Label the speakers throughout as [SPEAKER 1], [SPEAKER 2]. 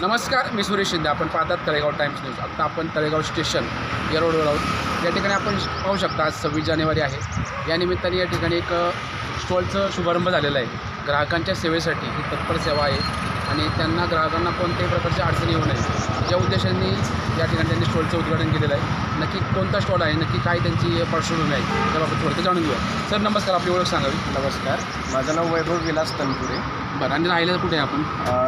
[SPEAKER 1] नमस्कार मी सुरेश शिंदे. आपण पाहतात तळेगाव टाइम्स न्यूज आत्ता आपण तळेगाव स्टेशन या रोडवर आहोत. या ठिकाणी आपण पाहू शकता आज सव्वीस जानेवारी आहे. या निमित्ताने या ठिकाणी एक स्टॉलचं शुभारंभ झालेला आहे. ग्राहकांच्या सेवेसाठी ही तत्पर सेवा आहे आणि त्यांना ग्राहकांना कोणत्याही प्रकारची अडचणी येऊ नये या उद्देशाने या ठिकाणी त्यांनी स्टॉलचं उद्घाटन केलेलं आहे. नक्की कोणता स्टॉल आहे नक्की काय त्यांची पार्श्वभूमी आहे त्याबाबत थोडं जाणून घेऊया. सर नमस्कार आपली ओळख सांगावी?
[SPEAKER 2] नमस्कार. माझं नाव वैभव विलास तनपुरे.
[SPEAKER 1] बरं आणि राहिलं कुठे आहे आपण?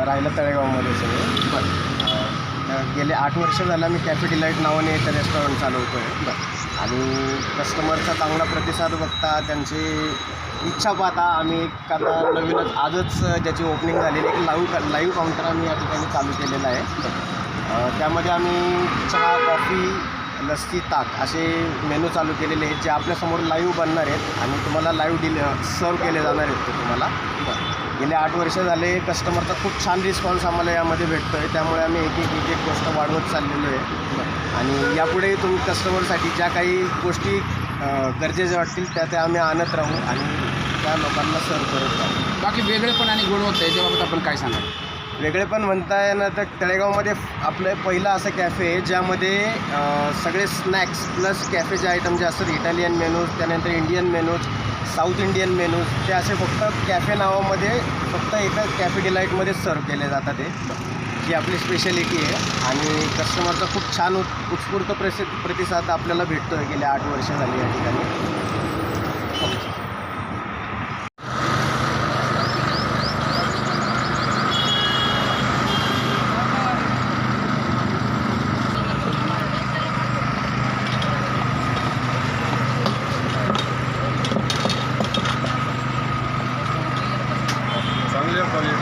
[SPEAKER 2] राहिलं तळेगावमध्ये सगळं.
[SPEAKER 1] बरं.
[SPEAKER 2] गेले आठ वर्ष झालं मी कॅफे डिलाईट नावाने इथं रेस्टॉरंट चालवतो आहे
[SPEAKER 1] बरं.
[SPEAKER 2] आणि कस्टमरचा चांगला प्रतिसाद बघता त्यांची इच्छा पाहता आम्ही एक आता नवीनच आजच ज्याची ओपनिंग झालेली एक लाईव्ह लाईव्ह काउंटर आम्ही या ठिकाणी चालू केलेलं आहे. त्यामध्ये आम्ही चहा कॉफी लस्सी ताक असे मेनू चालू केलेले आहेत जे आपल्यासमोर लाईव्ह बनणार आहेत आणि तुम्हाला लाईव्ह डिले सर्व केले जाणार आहेत ते तुम्हाला. गेले आठ वर्ष झाले कस्टमरचा खूप छान रिस्पॉन्स आम्हाला यामध्ये भेटतो आहे त्यामुळे आम्ही एक एक एक एक गोष्ट वाढवत चाललेलो आहे. आणि यापुढे तुम्ही कस्टमरसाठी ज्या काही गोष्टी गरजेच्या वाटतील त्या त्या आम्ही आणत राहू आणि त्या लोकांना सर्व करत राहू
[SPEAKER 1] बाकी वेगळेपण आणि गुणवत्ता याच्याबाबत आपण काय सांगाल?
[SPEAKER 2] वेगळे पण म्हणता येणार तर तळेगावमध्ये आपलं पहिलं असं कॅफे आहे ज्यामध्ये अ, सगळे स्नॅक्स प्लस कॅफेचे आयटम जे असतात इटालियन मेनूज त्यानंतर Indian menus South Indian menus ते असे फक्त कॅफे नावामध्ये फक्त एका कॅफे डिलाईटमध्ये सर्व केले जातात ते ही आपली स्पेशालिटी आहे. आणि कस्टमरचा खूप छान उत् उत्स्फूर्त प्रसि प्रतिसाद आपल्याला भेटतो आहे गेल्या आठ वर्ष झाली या ठिकाणी. Thank you.